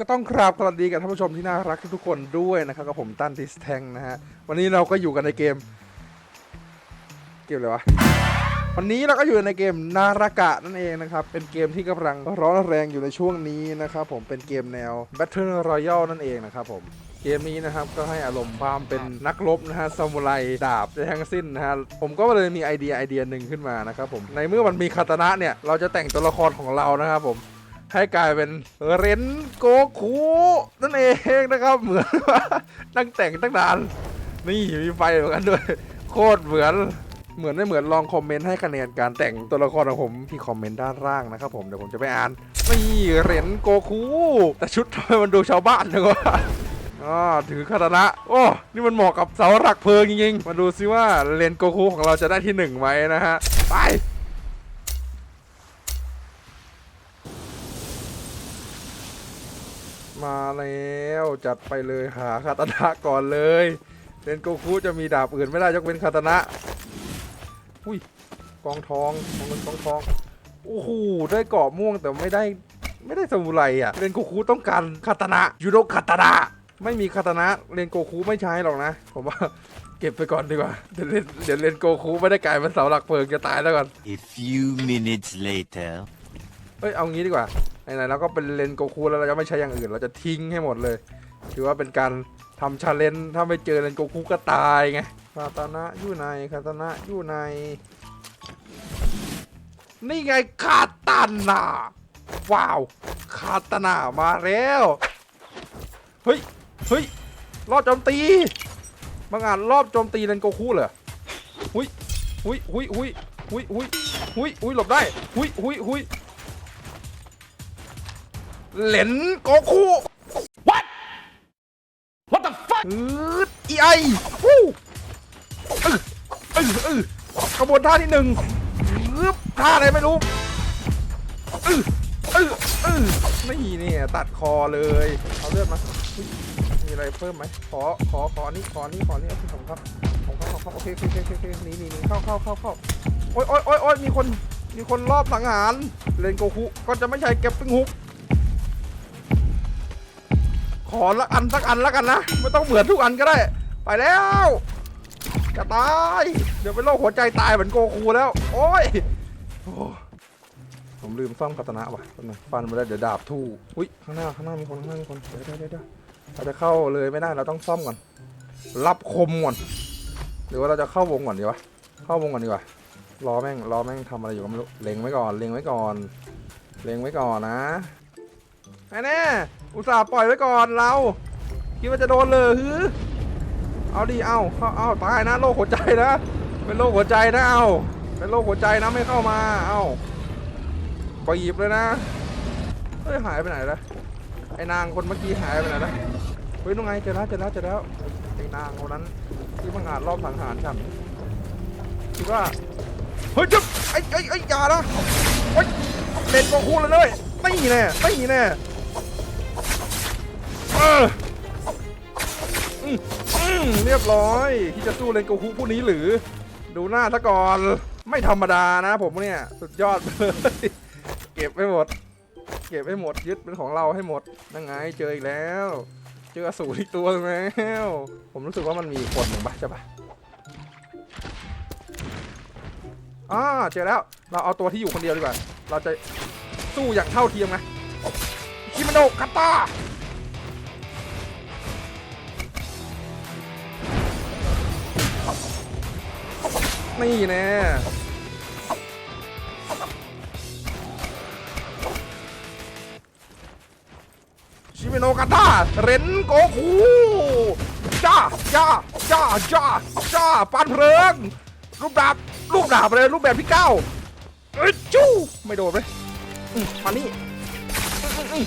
ก็ต้องกราบสวัสดีกับท่านผู้ชมที่น่ารักทุกคนด้วยนะครับกับผมตั้นดิสแทงนะฮะวันนี้เราก็อยู่กันในเกม เกมอะไรวะวันนี้เราก็อยู่ในเกมนารากะนั่นเองนะครับ เป็นเกมที่กำลังร้อนแรงอยู่ในช่วงนี้นะครับผมเป็นเกมแนว Battle Royale นั่นเองนะครับผมเกมนี้นะครับก็ให้อารมณ์ความเป็นนักรบนะฮะซามูไรดาบทั้งสิ้นนะฮะผมก็เลยมีไอเดียไอเดียหนึ่งขึ้นมานะครับผมในเมื่อมันมีคาตานะเนี่ยเราจะแต่งตัวละครของเรานะครับผม ให้กลายเป็นเรนโกคูนั่นเองนะครับ เหมือนว่าตั้งแต่งตั้งนาน นี่มีไฟเหมือนกันด้วย โคตรเหมือนเหมือนไม่เหมือนลองคอมเมนต์ให้คะแนนการแต่งตัวละครของผมที่คอมเมนต์ด้านล่างนะครับผมเดี๋ยวผมจะไปอ่านนี่เรนโกคูแต่ชุดทำไมมันดูชาวบ้านจังวะอ๋อถือคาตานะโอ้นี่มันเหมาะกับเสาหลักเพลิงจริงๆ มาดูซิว่าเรนโกคูของเราจะได้ที่หนึ่งไหมนะฮะ ไป มาแล้วจัดไปเลยหาคาตานะก่อนเลยเรนโกคุจะมีดาบอื่นไม่ได้ยกเว้นคาตานะอุ้ยกองทองกองเงินกองทองโอ้โหได้เกาะม่วงแต่ไม่ได้ไม่ได้สมุไรอะเรนโกคุต้องการคาตานะยูโดคาตานะไม่มีคาตานะเรนโกคุไม่ใช้หรอกนะผมว่าเก็บไปก่อนดีกว่า เดี๋ยวเรนเดี๋ยวเรนโกคุไม่ได้กลายเป็นเสาหลักเพลิงจะตายแล้วก่อน A few minutes later. เอ้ยเอางี้ดีกว่าไหนๆเราก็เป็นเลนโกคูแล้วเราจะไม่ใช้อย่างอื่น เราจะทิ้งให้หมดเลย ถือว่าเป็นการทำชาเลนจ์ถ้าไม่เจอเลนโกคูก็ตายไงคาตานะอยู่ในคาตานะอยู่ใน นี่ไงคาตานะว้าวคาตานะมาแล้วเฮ้ยเฮ้ยรอบโจมตีบางอ่านรอบโจมตีเลนโกคูเหรอหุยหุยหุยหุยหุยหุยหุยหุยหลบได้หุยหุยหุย เหลนโกคู What What the fuck อืดอีไอวู้เออเออเออกระบวนท่าที่หนึ่งอึ๊บท่าอะไรไม่รู้เออเออเออนี่เนี่ยตัดคอเลยเอาเลือดมาอุ๊ยมีอะไรเพิ่มไหมขอขอขออันนี้ขออันนี้ขออันนี้เอาที่ผมครับผมครับผมครับโอเคโอเคโอเคโอเคหนีหนีหนีเข้าเข้าเข้าเข้าโอ๊ยโอ๊ยโอ๊ยโอ๊ยมีคนมีคนรอบสังหารเลนโกคุก็จะไม่ใช่เก็บปิ้งฮุกข อละอันสักอันละกันนะ ไม่ต้องเหมือนทุกอันก็ได้ ไปแล้วจะตาย เดี๋ยวเป็นโรคหัวใจตายเหมือนโกคูแล้ว โอ้ยโอ้ผมลืมซ่อมคาตนะว่ะฟันมาแล้วเดี๋ยวดาบทู่อุ้ยข้างหน้าข้างหน้ามีคนข้างหน้ามีคนเดี๋ยวเดี๋ยวเดี๋ยวเดี๋ยวเราจะเข้าเลยไม่ได้เราต้องซ่อมก่อนรับคมก่อนหรือว่าเราจะเข้าวงก่อนดีวะเข้าวงก่อนดีกว่ารอแม่งรอแม่งทำอะไรอยู่ก็ไม่รู้เล็งไว้ก่อนเล็งไว้ก่อนเล็งไว้ก่อนนะ แน่อุตส่าห์ปล่อยไว้ก่อนเรา คิดว่าจะโดนเลยฮือเอาดิเอาเข้าเอาตายนะโรคหัวใจนะ เป็นโรคหัวใจนะเอาเป็นโรคหัวใจนะไม่เข้ามาเอาบีบเลยนะเฮ้ยหายไปไหนละไอ้นางคนเมื่อกี้หายไปไหนละเฮ้ยนู่นไงเจอแล้วเจอแล้วเจอแล้วไอ้นางคนนั้นที่มังอาจรอบสังหารฉันคิดว่าเฮ้ยจุ๊บไอ้ไอ้ไอ้ยานะเฮ้ยเล่นโกคูเลยเลยไม่แน่ไม่แน่ เออเรียบร้อยที่จะสู้เลนโกคุผู้นี้หรือ ดูหน้าซะก่อนไม่ธรรมดานะผมเนี่ยสุดยอดเลยเก็บให้หมด เก็บให้หมดยึดเป็นของเราให้หมดนั่งไงเจออีกแล้ว เจออสูรอีกตัวแล้วผมรู้สึกว่ามันมีคนหนึ่งปะใช่ปะอ่าเจอแล้วเราเอาตัวที่อยู่คนเดียวดีกว่า เราจะสู้อย่างเท่าเทียมไงคิมโนคาตา นี่แน่ชิเมโนกาตาเรนโกคูจ้าจ้าจ้าจ้าจ้าปานเพลิง รูปดาบรูปดาบเลยรูปแบบที่เก้าเอ้ยจู้ไม่โดนเลยอืมมานี่อืมอืมอืม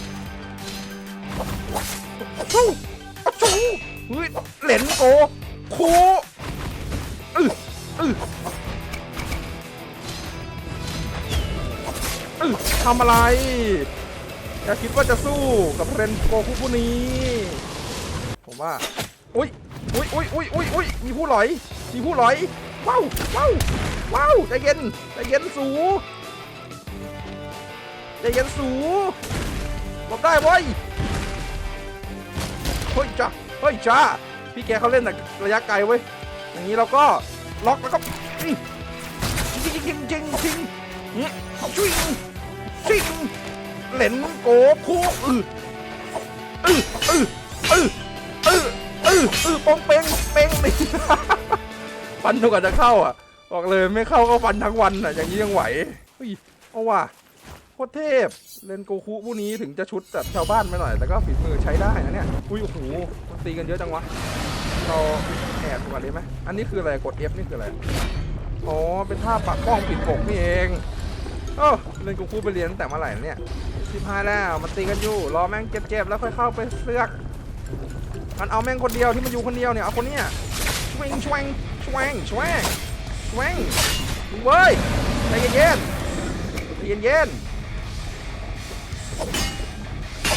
จู้อะจู้เฮ้ยเหรนโกคูอืออือ ทำอะไร อย่าคิดว่าจะสู้กับเรนโกคุผู้นี้ ผมว่า อุ้ยอุ้ยอุ้ยอุ้ยอุ้ยอุ้ยมีผู้หลอย มีผู้หลอย ว้าวว้าวว้าวใจเย็นใจเย็นสูใจเย็นสูหลบได้เว้ยเฮ้ยจ้าเฮ้ยจ้าพี่แกเขาเล่นแต่ระยะไกลเว้ย อย่างนี้เราก็ล็อกแล้วก็จริงจริงจริงจริง อืมจริงจริงเหลนโกคูอืออืออืออืออืออืออือปองเป้งเป้งนี่ฟันทุกอันจะเข้าอะ บอกเลยไม่เข้าก็ฟันทั้งวันอะ อย่างนี้ยังไหวเฮ้ยเอาว่ะโคตรเทพเลนโกคุผู้นี้ถึงจะชุดแบบชาวบ้านไปหน่อย แต่ก็ฝีมือใช้ได้นะเนี่ย อุ้ยโอ้โหมันตีกันเยอะจังวะ เราแอบดูก่อนดีไหมอันนี้คืออะไรกด F นี่คืออะไร อ๋อ เป็นท่าปักป้องปิดปกนี่เอง เออเลนโกคุไปเรียนตั้งแต่เมื่อไหร่เนี่ยสิบห้าแล้วมันตีกันอยู่ รอแม่งเจ็บๆแล้วค่อยเข้าไปเสือก มันเอาแม่งคนเดียวที่มันอยู่คนเดียวเนี่ย เอาคนเนี้ยชวงชวงชวงชวงชวงเว้ยใจเย็นๆใจเย็นๆ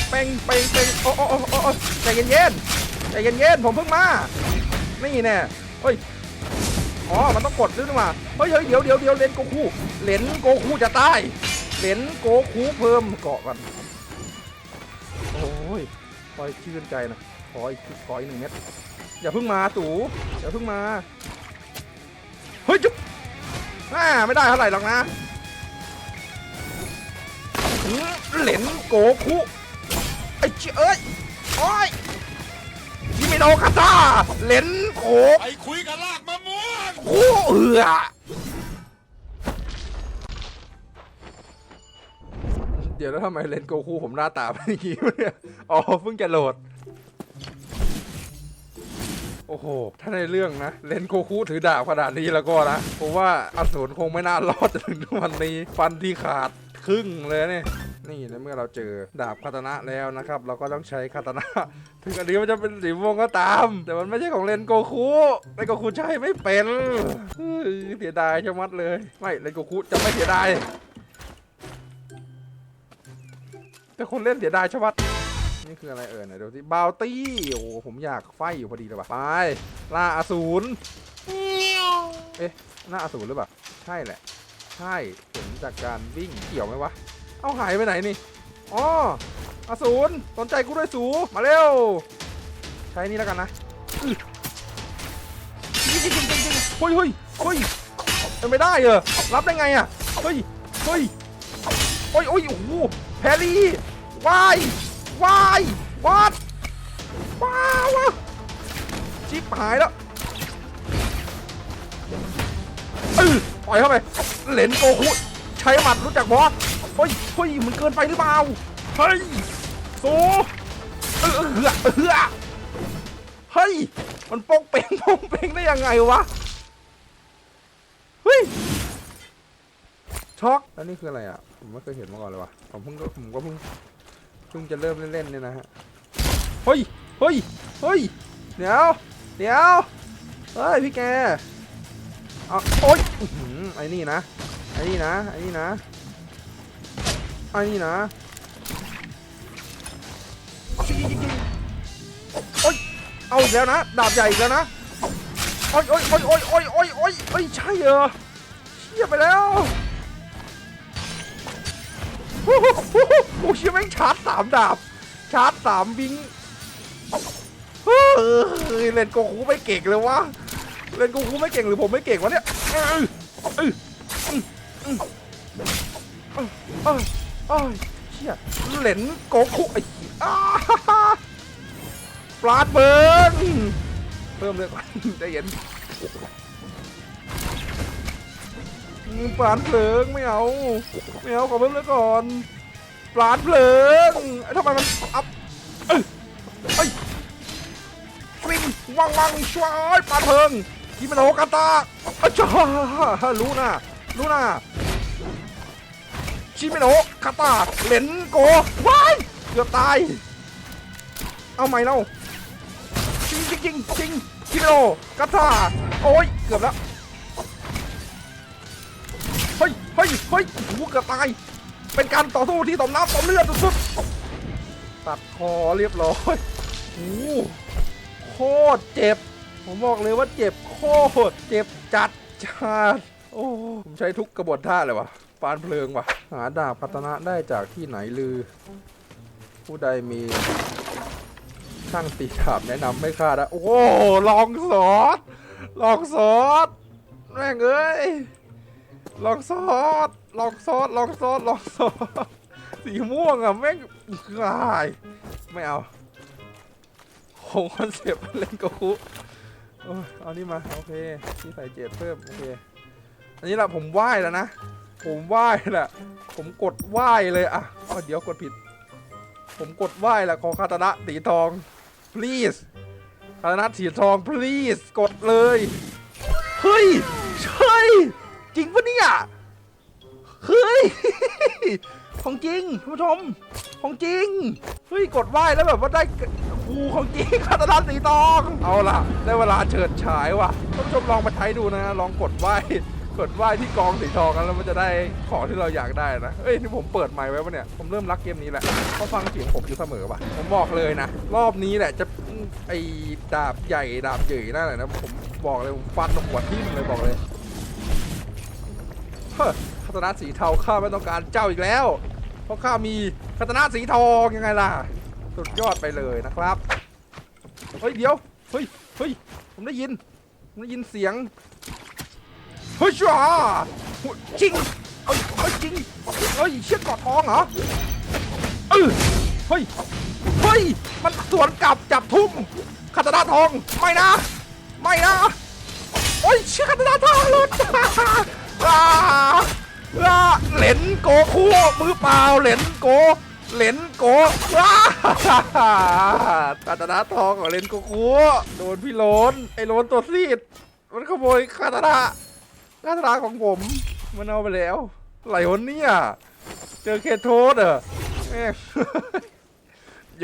เป่งเป่งเป่งโอ้โอ้โอ้โอ้โอ้ใจเย็นๆใจเย็นๆผมเพิ่งมา นี่แน่เฮ้ย อ๋อ มันต้องกดด้วยมาเฮ้ยเดี๋ยวเดี๋ยวเดี๋ยวเลนโกคูเลนโกคูจะตายเลนโกคูเพิ่มเกาะกันโอ้ยคอยชื่นใจนะขออีกขออีกหนึ่งเม็ดอย่าเพิ่งมาตู่อย่าเพิ่งมา เฮ้ยจุ๊บอ่าไม่ได้เท่าไหร่หรอกนะเหลนโกคุไอ้เจ้เอ้ยโอ้ยยิมิโนคาตาเหลนโกไปคุยกับลากมะ ม่วงคุเอือเดี๋ยวแล้วทำไมเลนโกคูผมหน้าตาเป็นอย่างนี้เนี่ยอ๋อเพิ่งจะโหลด โอ้โห ถ้าในเรื่องนะ เลนโกคูถือดาบขนาดนี้แล้วก็นะ ผมว่าอสูรคงไม่น่ารอดจนถึงทุกวันนี้ ฟันที่ขาดครึ่งเลยเนี่ย นี่ในเมื่อเราเจอดาบคาตานะแล้วนะครับ เราก็ต้องใช้คาตานะ ถึงอันนี้มันจะเป็นสีม่วงก็ตาม แต่มันไม่ใช่ของเลนโกคูเลนโกคูใช้ไม่เป็นเสียดายชะมัดเลย ไม่เลนโกคูจะไม่เสียดายแต่คนเล่นเสียดายชะมัดนี่คืออะไรเอ่ยไหนดูที่บาวตี้โอ้ผมอยากไฟอยู่พอดีเลยว่ะไปล่าอสูรเอ๊ะล่าอสูรหรือเปล่าใช่แหละ ใช่เห็นจากการวิ่งเกี่ยวไหมวะ เอาหายไปไหนนี่อ๋ออสูรสนใจกูด้วยสูมาเร็ว ใช้นี่แล้วกันนะอื้อจริงจริงจิ้งเฮ้ยเฮ้ยเฮ้ยเป็นไม่ได้เหรอรับได้ไงอะเฮ้ยเฮ้ยโอ้ยโอ้ยโอ้โหแพรี่วายวายวาดว้าวะชิบหายแล้วเออปล่อยเข้าไป เหรนโกคุใช้หมัดรู้จักบอส เฮ้ยเฮ้ยมันเกินไปหรือเปล่าเฮ้ยโซเออเออเออเออเฮ้ยมันโป้งเป่งโป้งเป่งได้ยังไงวะเฮ้ยช็อกแล้วนี่คืออะไรอะผมไม่เคยเห็นมาก่อนเลยวะผมเพิ่งก็ผมก็เพิ่งเพิ่งจะเริ่มเล่นๆเนี่ยนะฮะเฮ้ยเฮ้ยเฮ้ยเดี๋ยวเดี๋ยวเฮ้ยพี่แกเอาโอ๊ยอื้อหือไอ้นี่นะไอ้นี่นะไอ้นี่นะ ไอ้นี่นะโอ๊ยเอาอีกแล้วนะ ดาบใหญ่อีกแล้วนะโอ๊ยโอ๊ยโอ๊ยโอ๊ยโอ๊ยโอ๊ยโอ๊ยเฮ้ยใช่เหรอเชี่ยไปแล้วโอ้โหโอ้โหโอ้เชี่ยแม่งชาร์จสามดาบ ชาร์จสามวิงเฮ้ยเล่นโกคูไม่เก่งเลยวะเล่นโกคูไม่เก่งหรือผมไม่เก่งวะเนี่ยเออเอออืมอืมเออ ออเออเชี่ยเหลนโกคูไอ้อาฮ่าฮ่าปลาดเบิร์นเพิ่มเลยก่อนใจเย็นอืมปลาดเพลิงไม่เอาไม่เอาขอเพิ่มเลยก่อนปลาดเพลิงทำไมมันอัพเอ้ยเอ้ยวิ่งวังวังช่วยปลาดเพลิงกิมันโฮกาตาอ้าวจ้ารู้นะรู้นะ ชิเมโนะคาตาเหลนโกว้ายเกือบตาย เอาไหม่เล่าจริงจริงจริงจริงชิเมโนะคาตาโอ้ยเกือบแล้วเฮ้ยเฮ้ยเฮ้ยโอ้โหเกือบตาย เป็นการต่อสู้ที่ต่อมน้ำต่อมเลือดสุดๆตัดคอเรียบร้อยโอ้โหโคตรเจ็บ ผมบอกเลยว่าเจ็บโคตรเจ็บจัดจัดโอ้ผมใช้ทุกกระบวนท่าเลยวะ ปานเพลิงวะหาดาบพัฒนะได้จากที่ไหนลือ ผู้ใดมีช่างตีดาบแนะนำไม่ค่านะโอ้โหลองสอดลองสอดแม่งเอ้ยลองสอดลองสอดลองสอดลองสอดสีม่วงอะแม่งกายไม่เอาคงคอนเซปต์เล่นกคุโอ้ยเอานี่มา โอเคที่ใส่เจ็ดเพิ่ม โอเค อันนี้แหละผมไหว้แล้วนะ ผมไหว้แหละผมกดไหว้เลยอะอ๋อเดี๋ยวกดผิด ผมกดไหว้แหละขอคาตานะสีทอง please คาตานะสีทอง please กดเลย เฮ้ยเฮ้ยจริงปะเนี่ยเฮ้ยของจริงท่านผู้ชมของจริงเฮ้ยกดไหว้แล้วแบบว่าได้คูของจริงคาตานะสีทอง เอาล่ะ ได้เวลาเฉิดฉายว่ะท่านผู้ชมลองมาใช้ดูนะ ลองกดไหว้ กดไหว้ที่กองสีทองกันแล้วมันจะได้ของที่เราอยากได้นะเอ้ยนี่ผมเปิดไมค์ไว้ปะเนี่ย ผมเริ่มรักเกมนี้แหละเพราะฟังเสียงผมอยู่เสมอป่ะผมบอกเลยนะ รอบนี้แหละจะไอ้ดาบใหญ่ดาบใหญ่นั่นแหละนะผมบอกเลยผมฟันหัวทิ่มเลยบอกเลย เฮ้ยคาตานะสีเทาข้าไม่ต้องการเจ้าอีกแล้ว เพราะข้ามีคาตานะสีทองยังไงล่ะ สุดยอดไปเลยนะครับ เฮ้ยเดี๋ยว เฮ้ย เฮ้ย ผมได้ยิน ผมได้ยินเสียง เฮ้ยจ้าจริงเอ้ยเฮ้ยจริงเฮ้ยเชือกกอดทองเหรอเออเฮ้ยเฮ้ยมันสวนกลับจับทุ่มคาตานาทองไม่นะ ไม่นะโอ้ยเชือกคาตานาทองหลุดอ่าอ่าเหรนโกคู่มือเปล่าเหรนโกเหรนโกว้าคาตานาทองของเหรนโกคูโดนพี่โลนไอ้โลนตัวซีด มันขโมยคาตานา คาตานาของผมมันเอาไปแล้วไหลหนเนี่ยเจอเคโทสเหรอแม่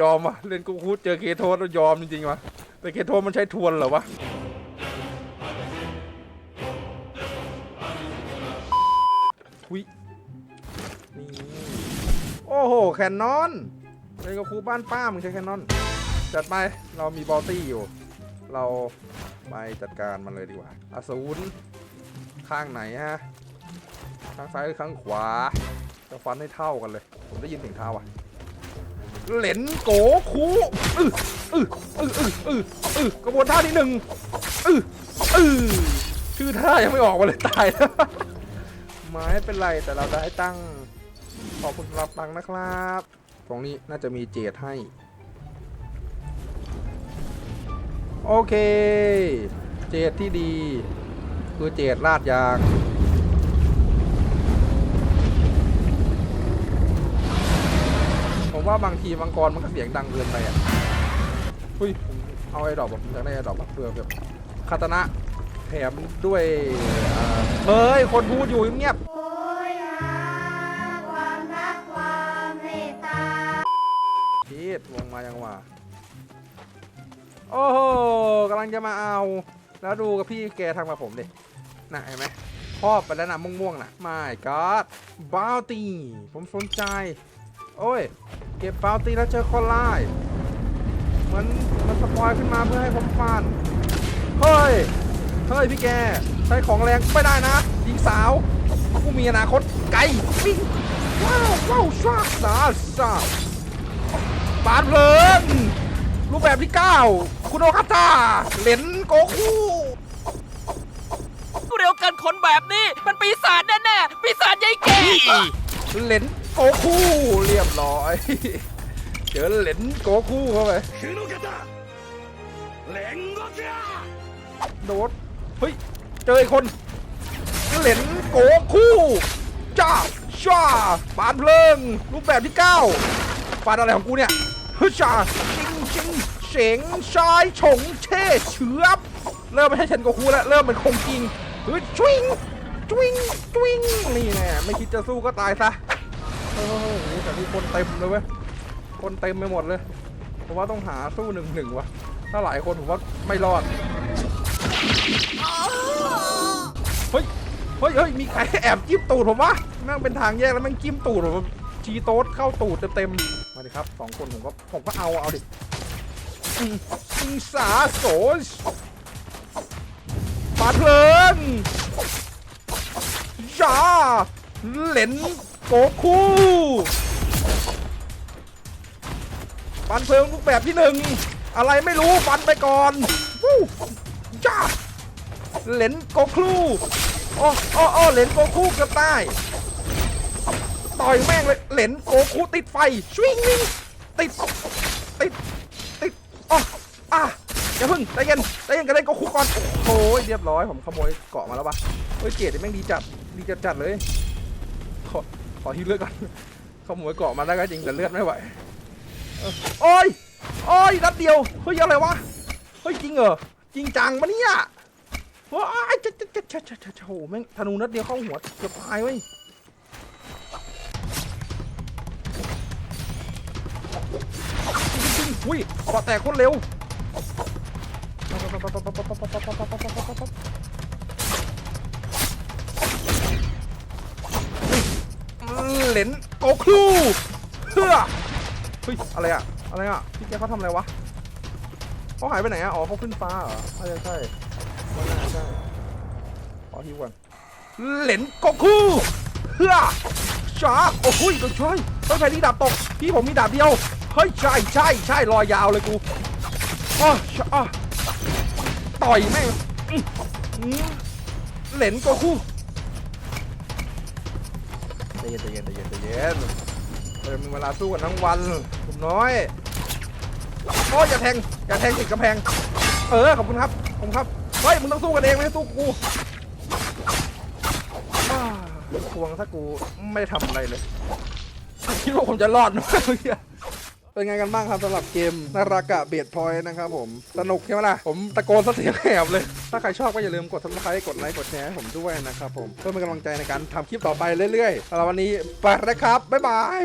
ยอมอะเล่นกูคูดเจอเคโทสแล้วยอมจริงๆวะแต่เคโทสมันใช้ทวนเหรอวะวินี่โอ้โหแคนนอนเล่นกับครูบ้านป้ามึงใช้แคนนอนจัดไปเรามีบอลตี้อยู่ เราไปจัดการมันเลยดีกว่าอสูร ข้างไหนฮะ ข้างซ้ายหรือข้างขวา จะฟันให้เท่ากันเลย ผมได้ยินเสียงเท้าอะ เหลนโกคูอืออืออืออืออืออือกระบวนท่าที่หนึ่งอืออือชื่อท่ายังไม่ออกมาเลยตายแล้วไม่เป็นไรแต่เราได้ตั้ง ขอบคุณสำหรับตังนะครับ ตรงนี้น่าจะมีเจดให้ โอเค เจดที่ดี คือเจดลาดยางผมว่าบางทีมังกรมันก็เสียงดังเกินไปอะอุ้ยเอาไอ้ดอกแบบผมอยากได้ไอ้ดอกแบบเพื่อแบบคาตนะแถมด้วยเฮ้ย คนพูดอยู่เงียบโหยหาความรักความเมตตาพีดวงมายังว่า โอ้โหกำลังจะมาเอา แล้วดูกับพี่แกทำกับผมดิน่ะเห็นไหมครอบไปแล้วนะม่วงๆน่ะไม่ก็บาวตี้ผมสนใจ โอ้ย เก็บบาวตี้แล้วเจอคนไล่เหมือนมันสปอยขึ้นมาเพื่อให้ผมฟันเฮ้ย เฮ้ยพี่แก ใช้ของแรงไม่ได้นะหญิงสาวผู้มีอนาคตไกลวิ่งว้าวว้าวชาสาสาปานเพลินรูปแบบที่ 9 คุณโอคาตาเหรน โกคูเร็วกันคนแบบนี้ มันปีศาจแน่ๆปีศาจยายแก่เหลนโกคูเรียบร้อย เจอเลนโกคูเข้าไปโดดเฮ้ย เจอคนเลนโกคูจ้าช้าปานเพลิงรูปแบบที่เ9ปานอะไรของกูเนี่ยฮึชาชิงชิง เฉงชายฉงเช่เฉือบเริ่มไม่ใช่เชนโกคูแล้วเริ่มเป็นคงจริงฮ้ยชวิงชวิงชวิงนี่แน่ไม่คิดจะสู้ก็ตายซะโอ้โหแต่นี่คนเต็มเลยเว้ยคนเต็มไปหมดเลยผมว่าต้องหาสู้หนึ่งหนึ่งวะถ้าหลายคนผมว่าไม่รอดเฮ้ยเฮ้ยเฮ้ยมีใครแอบจิ้มตูดผมวะแม่งเป็นทางแยกแล้วแม่งจิ้มตูดผมชีโต๊ดเข้าตูดเต็มๆมาดิครับสองคนผมก็ผมก็เอาเอาดิ อืมอืมสาโสปาเพลินจ้าเหลนโกคูปานเพลิงรูปแบบที่หนึ่งอะไรไม่รู้ฟันไปก่อนวู้จ้าเหรนโกคูโอ้โอ้โอ้เหรนโกคูเกือบตายต่อยแม่งเลยเหรนโกคูติดไฟชวิงวิงติดติดติดอ๋ออะ อย่าพึ่งใจเย็นใจเย็นกันเล่นโกคูก่อนโอ้ยเรียบร้อยผมขโมยเกาะมาแล้วปะเฮ้ยเกรดนี่แม่งดีจัดดีจัดจัดเลยขอขอฮิวเลือดก่อนขโมยเกาะมาได้ก็จริงแต่เลือดไม่ไหวโอ้ยโอ้ยนัดเดียวเฮ้ยอะไรวะเฮ้ยจริงเหรอจริงจังปะเนี่ยว้ายจะจะจะจะจะจะจะโหแม่งธนูนัดเดียวเข้าหัวเกือบตายเว้ยจริงๆอุ้ยเกาะแตกโคตรเร็ว เหรนโกครูเพื่อเฮ้ยอะไรอะอะไรอะพี่แกเขาทำอะไรวะเขาหายไปไหนอะอ๋อเขาขึ้นฟ้าเหรอใช่ใช่ว่าน่าใช่ขอฮิวก่อนเหรนโกคูเฮ้อช้าโอ้โหโดนช่วยเฮ้ยใครนี่ดาบตกพี่ผมมีดาบเดียวเฮ้ยใช่ใช่ใช่รอยยาวเลยกูอ๋อชอะ ต่อยแม่งเหรนโกคูใจเย็นใจเย็นใจเย็นใจเย็นเราจะมีเวลาสู้กันทั้งวันผมน้อยโอ้ยอย่าแทงอย่าแทงติดกำแพง เออขอบคุณครับขอบคุณครับเฮ้ยมึงต้องสู้กันเองไม่ใช่สู้กูอ้าทวงถ้ากูไม่ได้ทำอะไรเลยคิดว่าผมจะรอดไหมเมื่อกี้ เป็นไงกันบ้างครับสำหรับเกมนารากะเบียดพอยนะครับผมสนุกใช่ไหมล่ะผมตะโกนเสียงแหบเลย ถ้าใครชอบก็อย่าลืมกดซับสาคกดไลค์กดแชร์ให้ผมด้วยนะครับผมเพื่อเป็นกำลังใจในการทำคลิปต่อไปเรื่อยๆสำหรับวันนี้ไปนะครับบ๊ายบาย